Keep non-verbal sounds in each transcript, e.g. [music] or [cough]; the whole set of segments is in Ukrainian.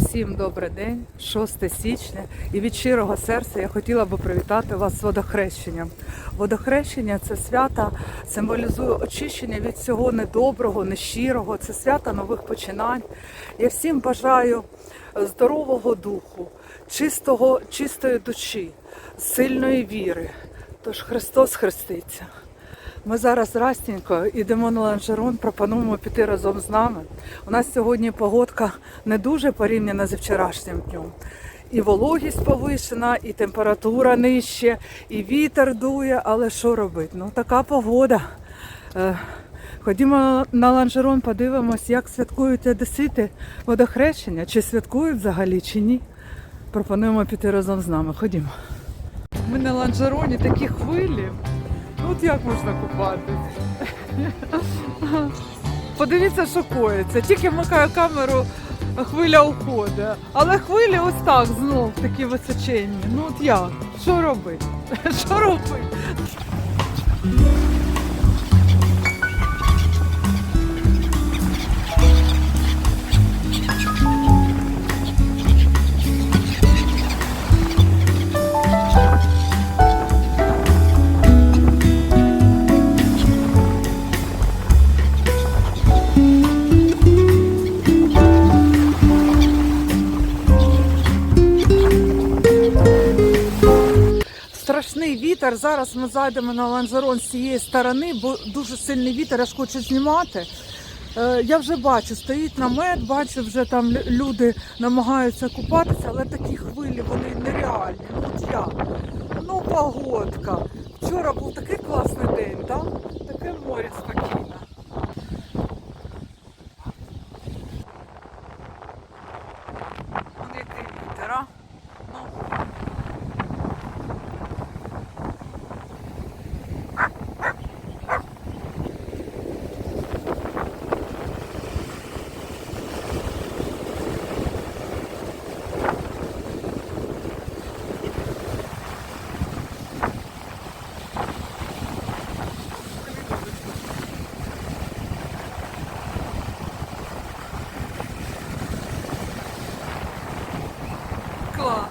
Всім добрий день, 6 січня, і від щирого серця я хотіла би привітати вас з водохрещенням. Водохрещення це свято символізує очищення від всього недоброго, нещирого. Це свято нових починань. Я всім бажаю здорового духу, чистого, чистої душі, сильної віри. Тож Христос хреститься. Ми зараз Растінько йдемо на ланжерон, пропонуємо піти разом з нами. У нас сьогодні погодка не дуже порівняна зі вчорашнім днем. І вологість повишена, і температура нижче, і вітер дує, але що робити? Ну така погода. Е, Ходімо на ланжерон, подивимось, як святкують одесити водохрещення, чи святкують взагалі, чи ні. Пропонуємо піти разом з нами. Ходімо. Ми на ланжероні такі хвилі. От як можна купатись? Подивіться, що коїться. Тільки вмикаю камеру, хвиля уходить. Але хвилі ось так знов такі височенні. Ну от як? Що робити? Що робити? Вітер. Зараз ми зайдемо на ланжерон з цієї сторони, бо дуже сильний вітер, аж хочу знімати. Е, Я вже бачу, стоїть намет, бачу, вже там люди намагаються купатися, але такі хвилі, вони нереальні. Ну от як? Ну, погодка. Вчора був такий класний день, так? Таке море спокійне. Вон який вітер, а? Ну. Клас.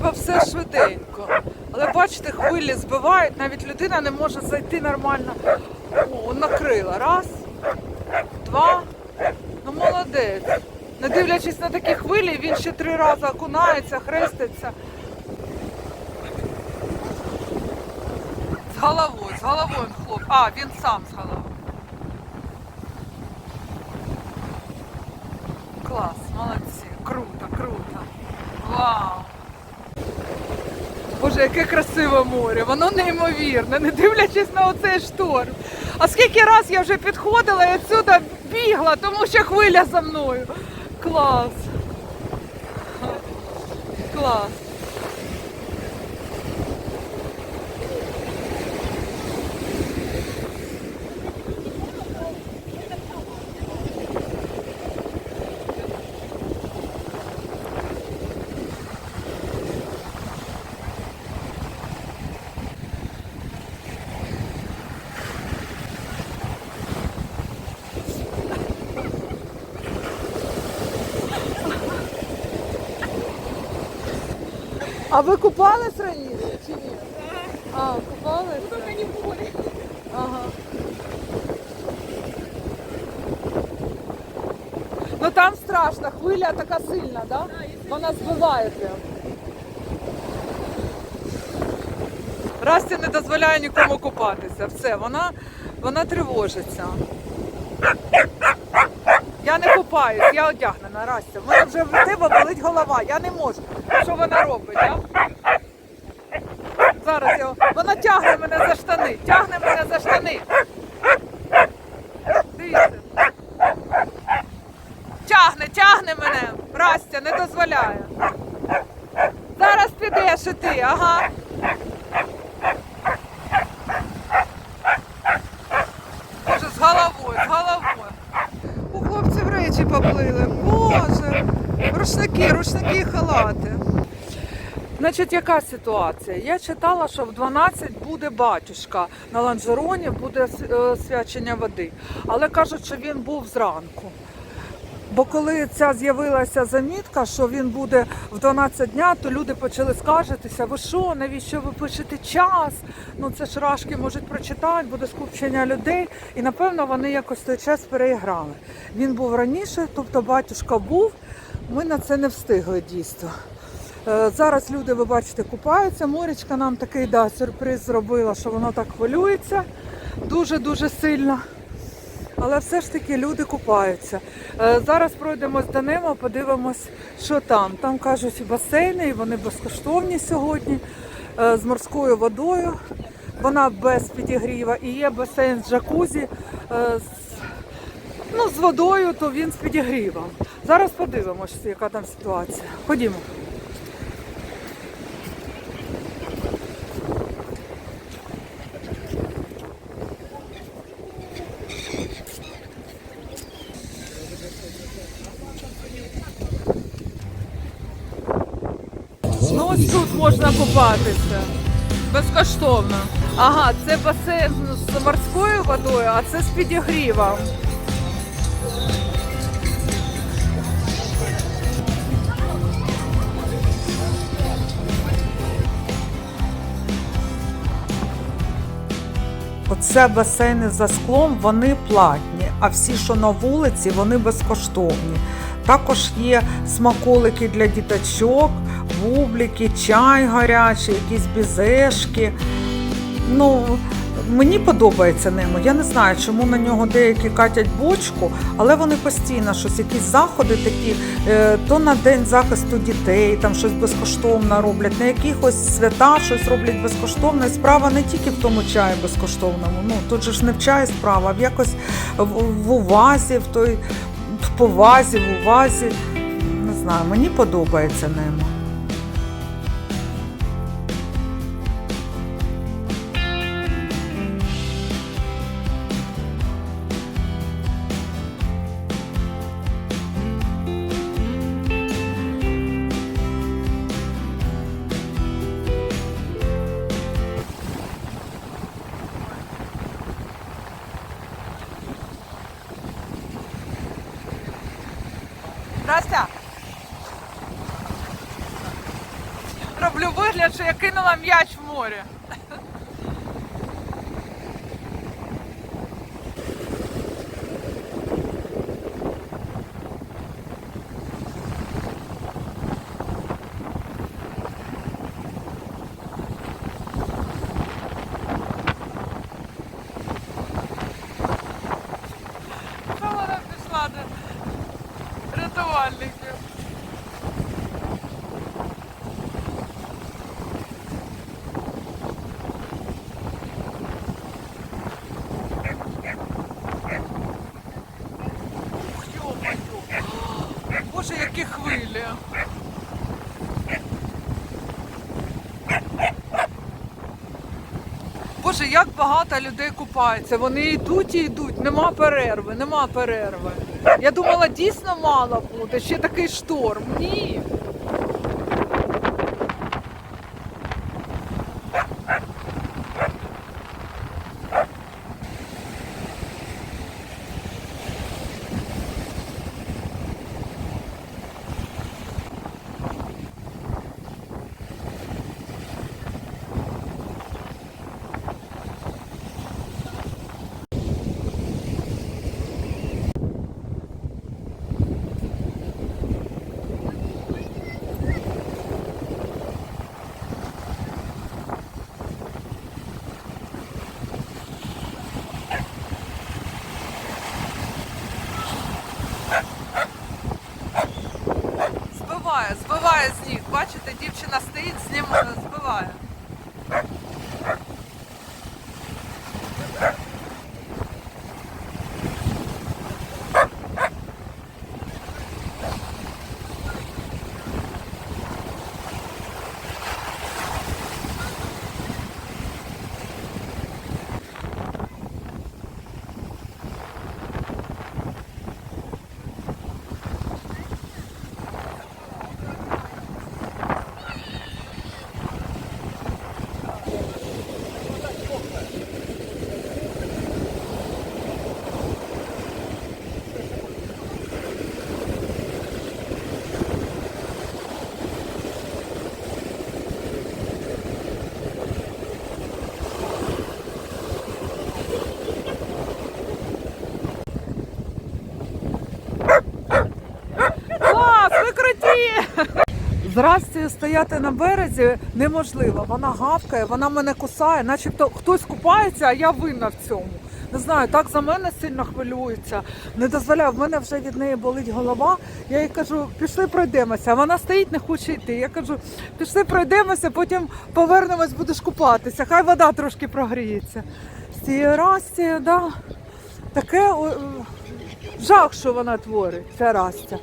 Треба все швиденько. Але бачите, хвилі збивають, навіть людина не може зайти нормально. О, накрила. Раз, два. Ну молодець. Не дивлячись на такі хвилі, він ще три рази окунається, хреститься. З головою, з головою він хлоп. А, він сам з головою. Клас, молодці. Круто, круто. Вау. Боже, яке красиве море, воно неймовірне, не дивлячись на оцей шторм. А скільки раз я вже підходила і відсюди бігла, тому що хвиля за мною. Клас. Клас. А ви купались раніше чи ні? А, купались? Тільки не в морі. Ага. Ну там страшно, хвиля така сильна, да? Вона збиває прям. Расті не дозволяє нікому купатися. Все, вона, вона тривожиться. Я не купаюсь, я одягнена, Растя. В мене вже в тебе болить голова, я не можу. Що вона робить, а? Зараз я... Вона тягне мене за штани, тягне мене за штани. Дивіться. Тягне, тягне мене. Растя, не дозволяє. Зараз підеш і ти, ага. Боже, з головою, з головою. У хлопців речі поплили. Боже. Рушники, рушники і халати. Значить, яка ситуація? Я читала, що в 12 буде батюшка на ланжероні, буде е, свячення води. Але кажуть, що він був зранку. Бо коли ця з'явилася замітка, що він буде в 12 дня, то люди почали скаржитися, ви що, навіщо ви пишете час? Ну це ж рашки можуть прочитати, буде скупчення людей. І напевно вони якось той час переіграли. Він був раніше, тобто батюшка був. Ми на це не встигли дійсно. Е, Зараз люди, ви бачите, купаються. Морічка нам такий да, сюрприз зробила, що воно так хвилюється дуже-дуже сильно. Але все ж таки люди купаються. Е, Зараз пройдемось до Немо, подивимось, що там. Там кажуть басейни, і вони безкоштовні сьогодні е, з морською водою. Вона без підігріва і є басейн з джакузі. з Ну, з водою, то він з підігрівом. Зараз подивимося, яка там ситуація. Ходімо. Ну ось тут можна купатися. Безкоштовно. Ага, це басейн з морською водою, а це з підігрівом. Оце басейни за склом, вони платні, а всі, що на вулиці, вони безкоштовні. Також є смаколики для діточок, бублики, чай гарячий, якісь бізешки. Ну, мені подобається ними. Я не знаю, чому на нього деякі катять бочку, але вони постійно щось, якісь заходи такі, е, то на день захисту дітей, там щось безкоштовно роблять, на якихось свята щось роблять безкоштовно. І справа не тільки в тому чаї безкоштовному. Ну тут же ж не в чаї справа, а в якось в, увазі, в той в повазі, в увазі. Не знаю, мені подобається ними. М'яч в море. Це вона пішла до рятувальників. Ух, йо-моє. Боже, які хвилі. Боже, як багато людей купається. Вони йдуть і йдуть. Нема перерви, нема перерви. Я думала, дійсно мало буде. Ще такий шторм. Ні. Збиває, збиває з ніг. Бачите, стоит стоїть, знімає, Растію стояти на березі неможливо. Вона гавкає, вона мене кусає, начебто хтось купається, а я винна в цьому. Не знаю, так за мене сильно хвилюється. Не дозволяю, в мене вже від неї болить голова. Я їй кажу, пішли пройдемося. Вона стоїть, не хоче йти. Я кажу, пішли пройдемося, потім повернемось, будеш купатися. Хай вода трошки прогріється. З цією Растією, да. Таке е, жах, що вона творить, ця Растя.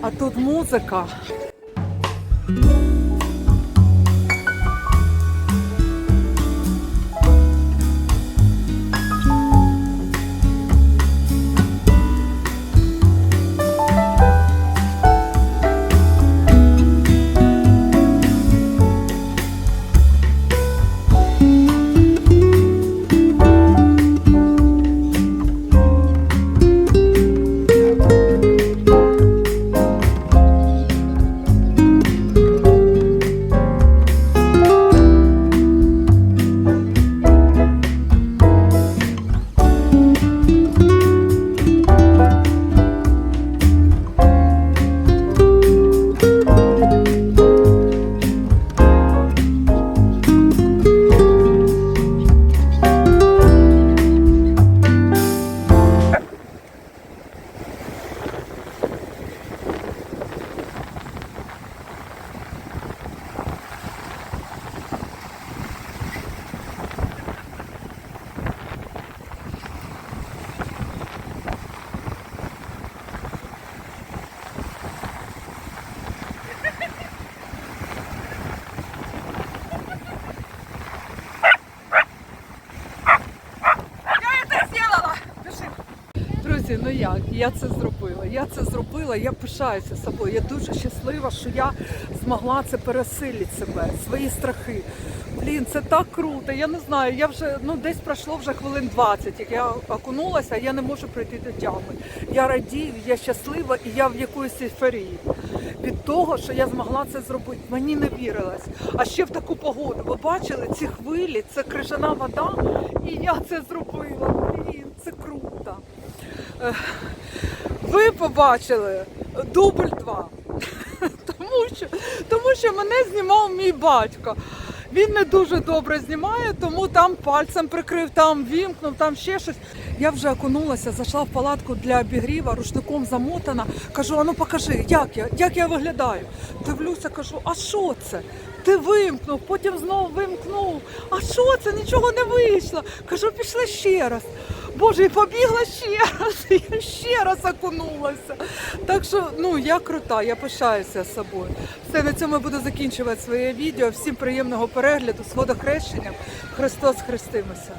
А тут музика. Я це зробила. Я це зробила, я пишаюся собою. Я дуже щаслива, що я змогла це пересилити себе, свої страхи. Блін, це так круто. Я не знаю. Я вже ну десь пройшло вже хвилин 20, як я окунулася, я не можу прийти до тями. Я радію, я щаслива і я в якоїсь ейфорії. Від того, що я змогла це зробити, мені не вірилось. А ще в таку погоду. Ви бачили ці хвилі, це крижана вода, і я це зробила. Блін, це круто. Ви побачили дубль 2. [laughs] Тому що, тому що мене знімав мій батько. Він не дуже добре знімає, тому там пальцем прикрив, там вімкнув, там ще щось. Я вже окунулася, зайшла в палатку для обігріва, рушником замотана. Кажу, а ну покажи, як я, як я виглядаю. Дивлюся, кажу, а що це? Ти вимкнув, потім знову вимкнув. А що це? Нічого не вийшло. Кажу, пішли ще раз. Боже, і побігла ще раз, [laughs] я ще раз окунулася. Так що, ну, я крута, я пишаюся собою. Все, на цьому я буду закінчувати своє відео. Всім приємного перегляду з водохрещенням. Христос хрестимося.